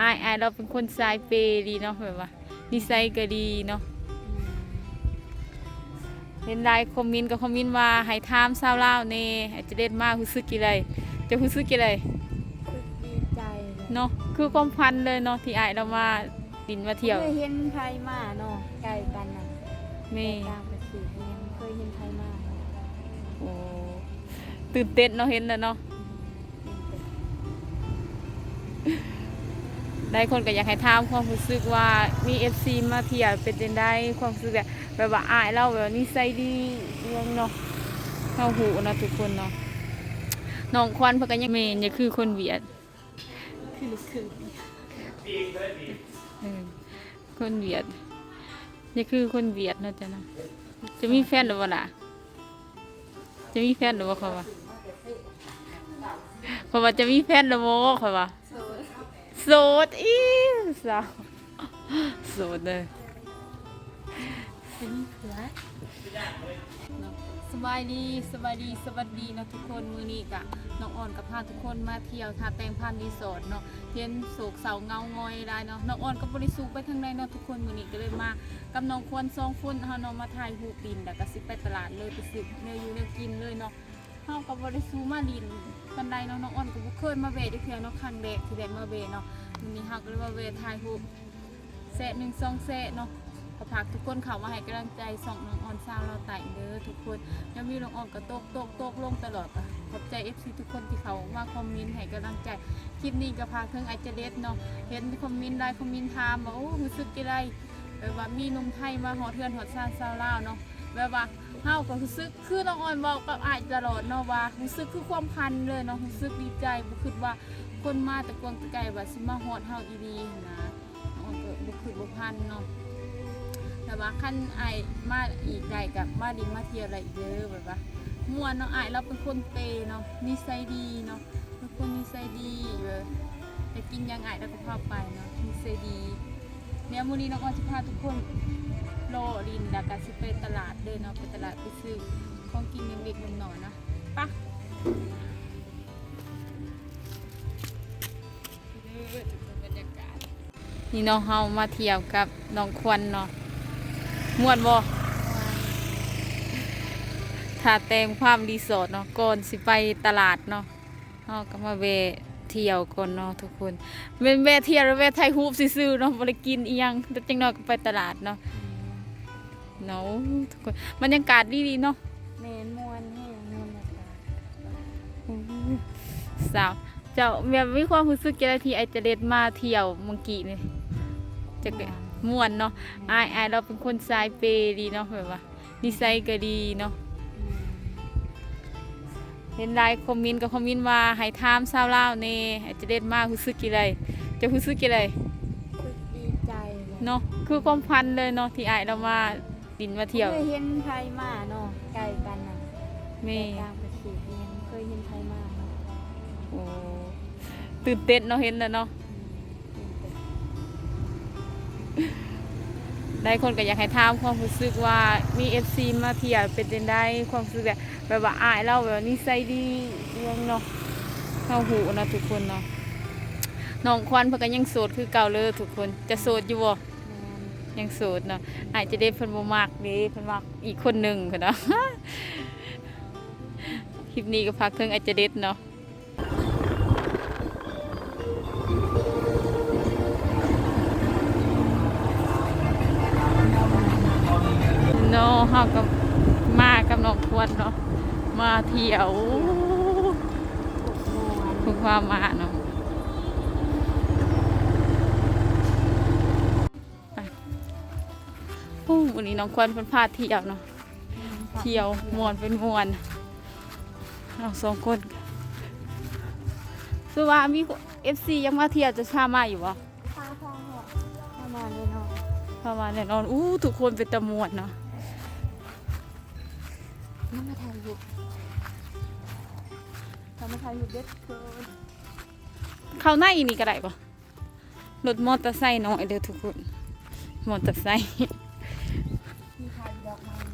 อายอายเราเป็นคนสายเปย์ดีเนาะแบบว่านิสัยก็ดีเนาะเห็นหลายคอมเมนต์ก็คอมเมนต์ว่าให้ถามสาวลาวแน่อาจจะเด็ดมากรู้สึกกี่ไรจะรู้สึกกี่ไรคือดีใจเลยเนาะคือความพันเลยเนาะที่อายเรามาดินมาเที่ยวเคยเห็นไผมาเนาะไกลกันน่ะแม่ต่างประเทศยังเคยเห็นไผมาโอ้ตื่นเต้นเนาะเห็นแล้วเนาะ ได้คนก็อยากให้ถามความรู้สึกว่ามีเอฟซีมาเที่ยวเป็นจังได้ความรู้สึกแบบแบบว่าอายเราแบบนิสัยดีเรื่องเนาะเข้าหูนะทุกคนเนาะน้องควันเพื่อนก็ยังเมนยังคือคนเวียดคือลูกคือคนเวียดยังคือคนเวียดเนาะจ๊ะเนาะจะมีแฟนหรือเปล่าล่ะจะมีแฟนหรือเปล่าเขาว่าเขาว่าจะมีแฟนหรือเปล่าเขาว่า โสดอีสาวโสดเลยเป็นเผือสบายดีสบายดีสวัสดีเนาะทุกคนมือนี้กะน้องอ่อนกับพาทุกคนมาเที่ยวทาแตงพันรีสอร์ทเนาะเทียนโศกเสาเงางอยได้เนาะน้องอ่อนกับบริสุทธิ์ไปทางใดเนาะทุกคนมือนี้ก็เลยมากับน้องควรสองคนเฮาเนาะมาถ่ายรูปดินแล้วก็สิไปตลาดเลยไปซื้อเนื้ออยู่เนื้อกินเลยเนาะ เฮากับบริสุทธิ์มาดินบันไดเนาะน้องอ่อนก็บ่เคยมาเวทเทื่อเนาะครั้งแรกที่ได้มาเวทเนาะมื้อนี้เฮาก็เลยมาเวทถ่ายรูปแสะหนึ่งสองแสะเนาะก็พักทุกคนเขามาให้กำลังใจส่องน้องออนซาวเราแต่งเด้อทุกคนยังมีน้องออนก็ตกตกตกลงตลอดอะขอบใจ FC ทุกคนที่เขามาคอมเมนต์ให้กำลังใจคลิปนี้ก็พาเครื่องไอเจเดสเนาะเห็นคอมเมนต์ได้คอมเมนต์ถามว่าโอ้รู้สึกกี่ไรแบบว่ามีนุ่มไทยมาหอเทือนหอซานซาวลาวเนาะแบบว่า เฮาก็รู้สึกคือน้องออนบอกกับอายตลอดเนาะว่ารู้สึกคือความพันเลยเนาะรู้สึกดีใจบ่คิดว่าคนมาแต่กวงแต่ไกลว่าสิมาฮอดเฮาอีดีหั้นะอ๋อก็บุคือบุพันเนาะแต่ว่าขั้นไอายมาอีกได้กับมาดินมาเที่ยวอะไรอีกเยอะแบบว่าม่วนเนาะไอายเราเป็นคนเปเนาะนิสัยดีเนาะเป็นคนนิสัยดีเลยไปกินยังไงแล้วก็พาไปเนาะนิสัยดีเนี่ยมูนี้น้องออนจะพาทุกคน โลลินแล้วก็สิไปตลาดเดินเนาไปตลาดไปซื้อของกินเล็กๆหน่อยนะไปะบรรยากาศนี่น้องเฮามาเที่ยวกับน้องควันเนาะมวนบ่ถ้าแต่งความรีสอร์ทเนาะก่อนสิไปตลาดเนาะเฮาก็มาแวะเที่ยวก่อนเนาะทุกคนเว้นแวะเที่ยวแล้วแวะถ่ายรูปซื่อๆเนาะบ่ได้กินอีหยังแต่จังน้อยก็ไปตลาดเนาะ เนาะทุกคนบรรยากาศดีๆเนาะแม่นมวนแห้งมวนอากาศสาวเจ้าแบบมีความรู้สึกจังไดที่ไอจะเด็ดมาเที่ยวเมื่อกี้นี่จะเกิดม่วนเนาะอายอายเราเป็นคนสายเปย์ดีเนาะแบบว่านิสัยก็ดีเนาะเห็นหลายคอมเมนต์ก็คอมเมนต์ว่าให้ถามสาวลาวแน่อาจจะเด็ดมากรู้สึกกี่ไรจะรู้สึกกี่ไรคือดีใจเลยเนาะคือความพันเลยเนาะที่อายเรามา ดินมาเที่ยวเคยเห็นไผมาเนาะไกลกันน่ะแม่ต่างประเทศยังเคยเห็นไผมาเนาะโอ้ตื่นเต้นเนาะเห็นแล้วเนาะได้คนก็อยากให้ถามความรู้สึกว่ามีเอฟซีมาเที่ยวเป็นจังได้ความรู้สึกแบบแบบว่าอายเราแบบนิสัยดีเรื่องเนาะเข้าหูเนาะทุกคนเนาะน้องควันเพิ่นก็ยังโสดคือเก่าเลยทุกคนจะโสดอยู่บ่แม่น ยังโสดเนาะอาจจะได้เพิ่นบ่มักเด้เพิ่นมักอีกคนหนึงพุ่นเนาะคลิปนี้ก็พักเทิงอาจจะเด็ดเนาะเนาะเฮากับมากับน้องควรเนาะมาเที่ยวทุกความมาเนาะ อ้วันนี้น้องควรเป็นพาเที่ยวเนาะเที่ยวมวนเป็นมวนเราสองคนคือว่ามีเอฟซียังมาเที่ยวจะพามาอยู่บ่พาพ่อเหรอประมาณนี้เนาะพามาแน่นอนอู้ทุกคนเป็นตะมวนเนาะน้ำมาถ่ายรูปทำมาถ่ายรูปเด็ดเกินเข้าหน้าอีนี่ก็ได้ปะรถมอเตอร์ไซค์น้อยเด้อทุกคน มอเตอร์ไซค์ มีถ่าย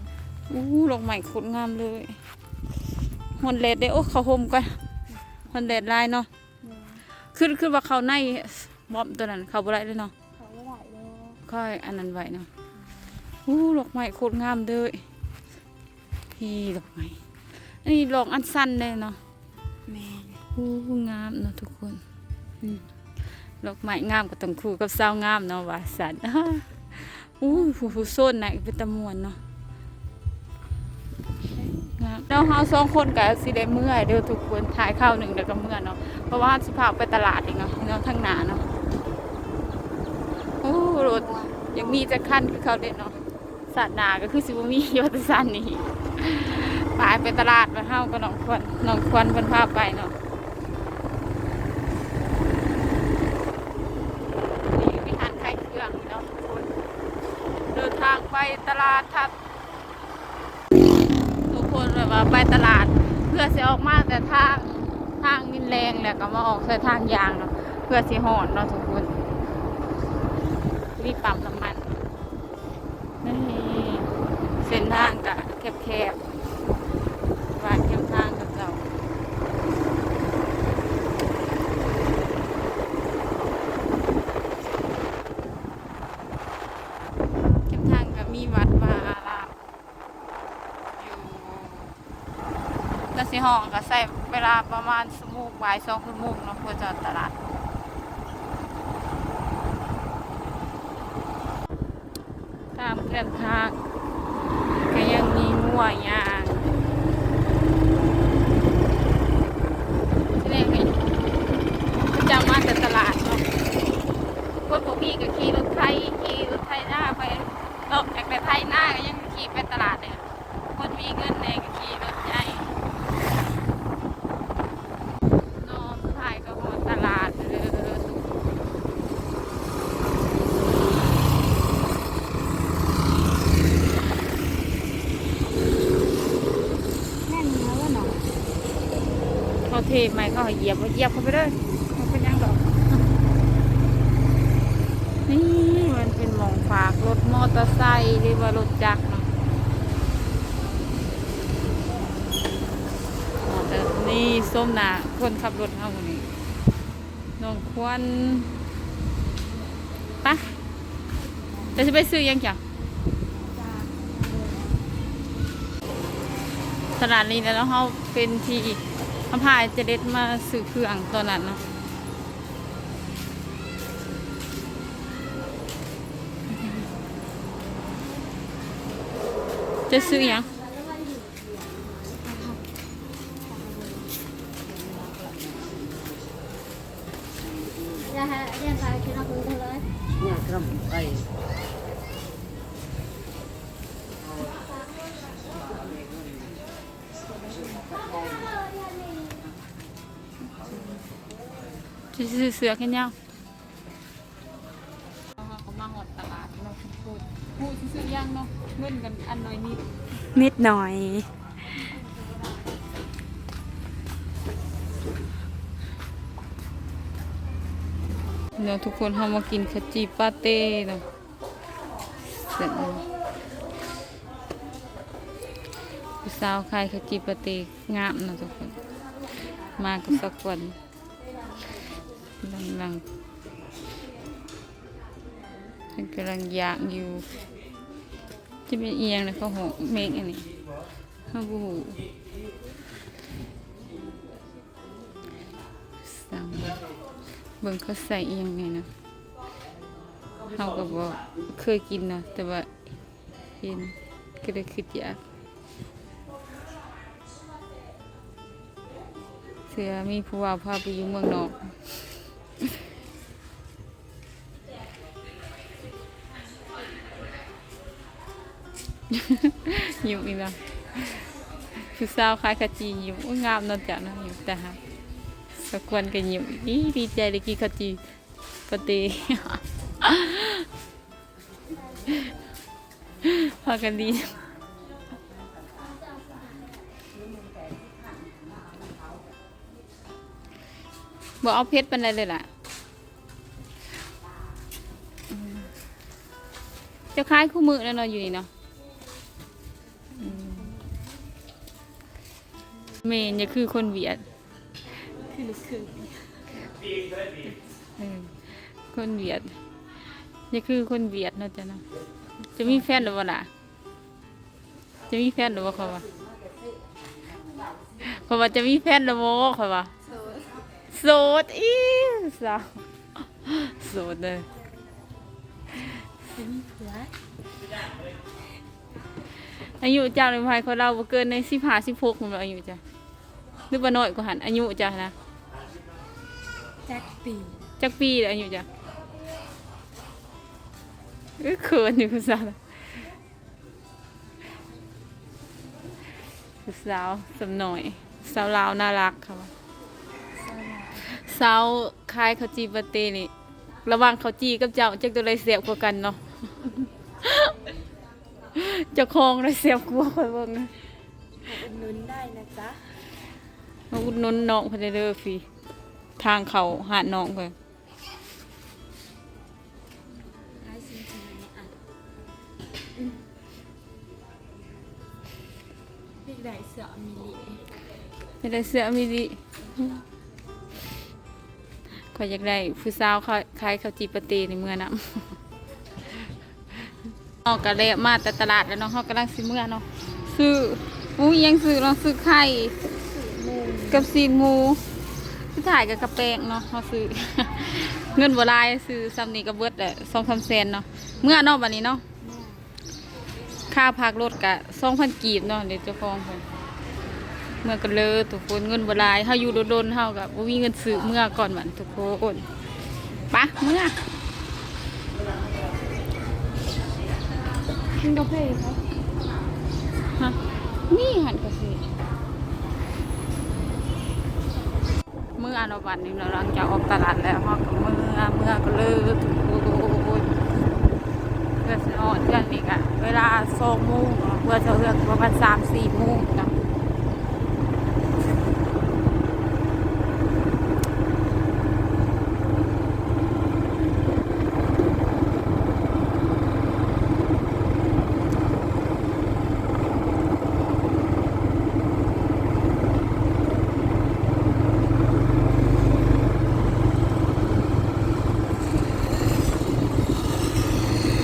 ดอกไม้อู้ดอกไม้โคตรงามเลยฮอนเลดได้โอ้เขาห่มกันฮอนเลดลายเนาะเนี่ยขึ้นขึ้นว่าเขาในบอมตัวนั้นเข้าบ่ได้เลยเนาะเขาไม่ได้เลยค่อยอันนั้นไว้เนาะอู้ดอกไม้โคตรงามเด้อพี่ดอกไม้อันนี้ดอกอันสั้นเลยเนาะแมนอู้งามเนาะทุกคนอืมดอกไม้งามก็ต้องคู่กับสาวงามเนาะว่าสันอู้ผู้ผู้โซนไหนเป็นตะมวนเนาะงาม แล้วเฮาสองคนก็สิได้เมื่อยเด้อทุกคนถ่ายข้าวหนึ่งแล้วก็เมื่อยเนาะเพราะว่าสิพาไปตลาดเอีกเนาะเนาะทางหนาเนาะโอ้รถยังมีจะขั้นคือเขาเด่นเนาะสัตว์นาก็คือสิบมีอยศสันนี่ไปไปตลาดมาเฮาก็น้องควันน้องควันเพิ่นพาไปเนาะนี่วิหารไข่เครื่องเนาะทุกคนเดินทางไปตลาดทัด ว่าไปตลาดเพื่อสิออกมาแต่ทางทางมินแรงแหละก็มาออกใส่ทางยางเนาะเพื่อสิหอนเนาะทุกคนมีปั๊มน้ำมันนี่เส้นทางกะแคบๆวานเข้มทางกับเก่าเข้มทางกับมีวัดวาอารามอยู่ก สิห้องก็ใส่เวลาประมาณสมูกบ่ายสองชั่วโมงเนาะเพื่อจะตลาด ตามเส้นทางก็ยังมีงัวยางที่นี่ไงประจำมาแต่ตลาดเนาะคนพวกพี่ก็ขี่รถไทยขี่รถไทยหน้าไปเนาะจากแต่ไทยหน้าก็ยังขี่ไปตลาดเลยคนมีเงินแน่ก็ขี่รถใหญ่นอนถ่ายก็หอดตลาดเลยทุก แม่นเนื้อว่าหนอ เทไหมเขาเหยียบเหยียบเข้าไปเลยมันเป็นยังดอกนี่มันเป็นหมองฝากรถมอเตอร์ไซค์หรือว่ารถจักรเนาะมอเตอร์นี่ส้มหนาคนขับรถเฮาคนนี้น้องควันปะจะจะไปซื้อยังจ้ะตลาดนี้แล้วเขาเป็นที่ ขาพายจะเด็ดมาซื้อเครื่องตอนนั้นเนาะจะซื้ออยัง สือแค่เนี้ยเขามาหอดตลาดเนาะพูดพูดซื้อยังเนาะเงินกันอันน้อยนิดนิดหน่อยเนาะทุกคนเขามากินขจีปาเต้เนาะเสร็จแล้วผู้สาวขายขจีปาเต้งามเนาะทุกคน มากับสักวัน หลังๆฉันกำลังอยากอยู่ จะเป็นเอียงเลยเขาหกเมฆอันนี้เขาบูสั่งเบิ่งเขาใส่เอียงไงนะเขาก็บอกเคยกินนะแต่ว่าเห็นก็เลยคิดอยากเสือมีผู้ว่าพาไปอยู่เมืองนอก อยู่อีกแล้วคือสาวขายขจีอยู่งามนอนจากนะอยู่แต่ฮะสักวันก็ยิ้มอีดีใจเลยกินขจีปะเตพากันดีบอกเอาเพชรเป็นอะไรเลยล่ะเจะคล้ายคู่มือแล้วนาะอยู่นี่เนาะ เมนอย่าคือคนเวียด คือลูกครึ่งเอคนเวียดนี่คือคนเวียดเนาะจ้ะเนาะจะมีแฟนหรือเปล่าล่ะจะมีแฟนหรือเปล่าเขาว่าเขาว่าจะมีแฟนหรือเปล่าเขาว่าโสดโสดอีสาวโสดเลยอายุจ้าในภายคนเราบ่เกินในสิบห้าสิบหกมันอายุจ้ะ หรือบ่น้อยกว่าหันอายุจ้ะนะแจ็คปีจักปีแล้วอายุจ้ะเอ้ยเขินอยู่คุณสาวคุณสาวสำหน่อยสาวลาวน่ารักค่ะว่ะสาวคล้ายข้าวจีปาเต้นี่ระหว่างข้าวจีกับเจ้าจักตัวใดเสียบกว่ากันเนาะเจ้าของได้เสียบกว่าค่อยเบิ่งนะอุดหนุนได้นะจ๊ะ มาอุดหนุนน้องเพิ่นได้เด้อฟรีทางเขาหาดน้องเพิ่นไอ้ซิงจริงๆอะพี่ได้เสือมิลิไม่ได้เสื้อมีดิข่อยอยากได้ผู้สาวเขาขายข้าวจีปาเต้ในเมื่อน้ำออกกะเลยมาแต่ตลาดแล้วเนาะเขากำลังซื้อเมื่อเนาะซื้ออู้ยยังซื้อเนาะซื้อไข่มู กับซีนหมูที่ถ่ายกับกระแปงเนาะเขาซื้อเงินบัวลายซื้อซัมนี่กับเบิดแหละสองสามแสนเนาะเมื่อเนอกวันนี้เนาะค่าพักรถกะสองพันกีบเนาะเดี๋ยวเจ้าของคนเมื่อกันเลยทุกคนเงินบหลายเฮาอยู่โดนๆเฮากับว่มีเงินซื้อเมื่อก่อนวันทุกคนปะเมื่อกินกาแฟครับฮะนี่หันกาแฟ เมื่อเราวันนี้เราหลังจากออกตลาดแล้วเฮอกเมื่อเมื่อก็เลยทุกเพื่อสนอนเพื่อนนี่กะเวลาสองโมงเพื่อจะเลือกประมาณสามสี่โมงนะ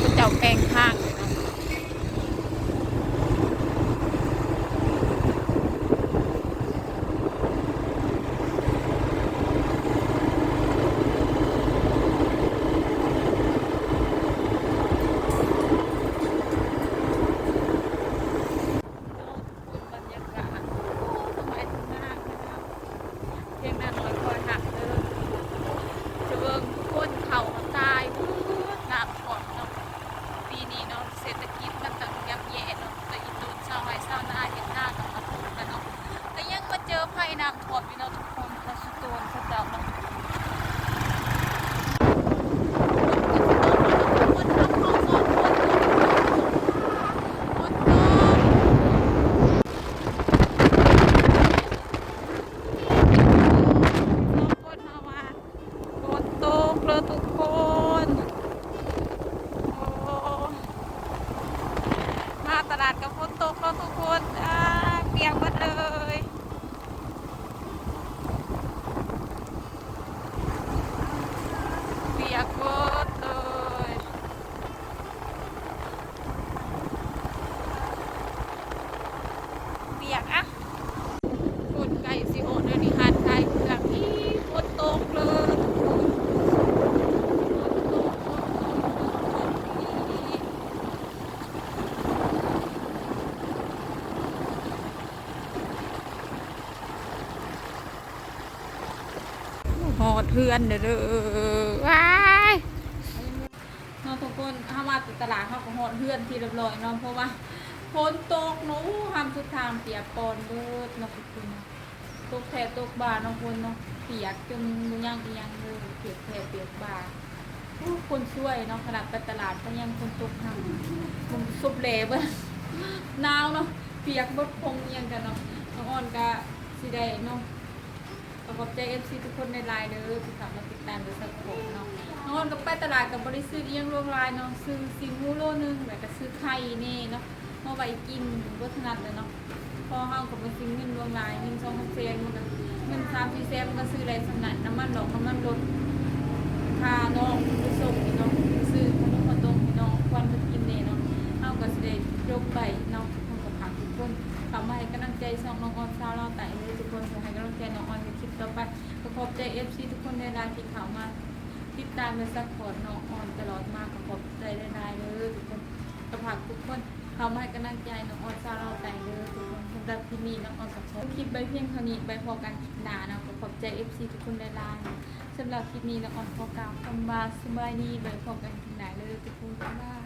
ก็เจ้าแปลงข้างเลยเนาะบรรยากาศโอ้สบายมากนะครับเพียงนาน้อยคอยหักเดิน จะเบิ่งคนเขาตายเพื่อน้ำท่วมเนาะปีนี้เนาะเศรษฐกิจมันต้องยับแย่เนาะแต่อีตูนชาวไร่ชาวนาเห็นหน้ากับมาถูกกันเนาะแต่ยังมาเจอภัย น้ำท่วมอยู่เนาะทุกคนพระสุโตนพระเจ้าเนาะคนทำของสอนคนคนตกสองคนเอามา ฝนตกเลยทุกคนโอ้มาตลาดกับฝนตกแล้วทุกคนอ่าเปียกหมดเลยเปียกหมดเลยเปียกอะคนไก่สิโอเดี๋ยวนี้หาดไก่เผือกอีฝนตกเลยทุกคน ห อดเพื่อนเด้อว้ายน้องทุกคนถ้ามาตลาดเขาก็หอดเพื่อนที่เรียบร้อยเนาะเพราะว่าฝนตกหนูทำสุดทางเปียกปอนเบิดเนะทุกคนตกแผลตกบาเนาะคนเนาะเปียกจนบ่ยังยังเลยเปียกแผลเปียกบาโอ้คนช่วยเนาะขนาดไปตลาดก็ยังคนตกทางมันซุบเหลเบ่หนาวเนาะเปียกบดพงยังกันเนาะน้องอ่อนก็สิได้เนาะ ขอขอบใจเอฟซีทุกคนในไลน์เด้อที่กลับมาติดตามดูสักผมเนาะนอนกับไปตลาดกับบริซื้อเลี้ยงรวมลายเนาะซื้อซิมูโลนึงแล้วก็ซื้อไข่นี่เนาะมาไว้กินวัฒนัดเลยเนาะพอเฮากับไปซื้อเงินรวมลายเงินสองพันเซนมันก็เงินสามสี่เซนมันก็ซื้อได้สำนักน้ำมันดอกน้ำมันรถพาน้องไปส่งให้น้องซื้อขนมมาตรงให้น้องควันมากินเน่เนาะเฮาก็สิได้ยกไปเนาะ คนเข้ามาให้กำลังใจสองน้องออนซาวเราแต่เลยทุกคนขอให้กำลังใจน้องออนในคลิปต่อไปก็ขอบใจ FC ทุกคนในรายที่เข้ามาติดตามและซัพพอร์ตน้องออนตลอดมาก็ขอบใจได้ๆเลยทุกคนก็ฝากทุกคนเขามาให้กำลังใจน้องออนซาวเราแต่เลยทุกคนสำหรับที่นี่น้องออนกับผมคลิปไปเพียงเท่านี้ไปพอกันคลิปหนานะก็ขอบใจ FC ทุกคนได้ๆเนาะสำหรับคลิปนี้น้องออนขอกล่าวคำว่าสบายดีไว้พบกันหนาเลยทุกคนบ๊ายบาย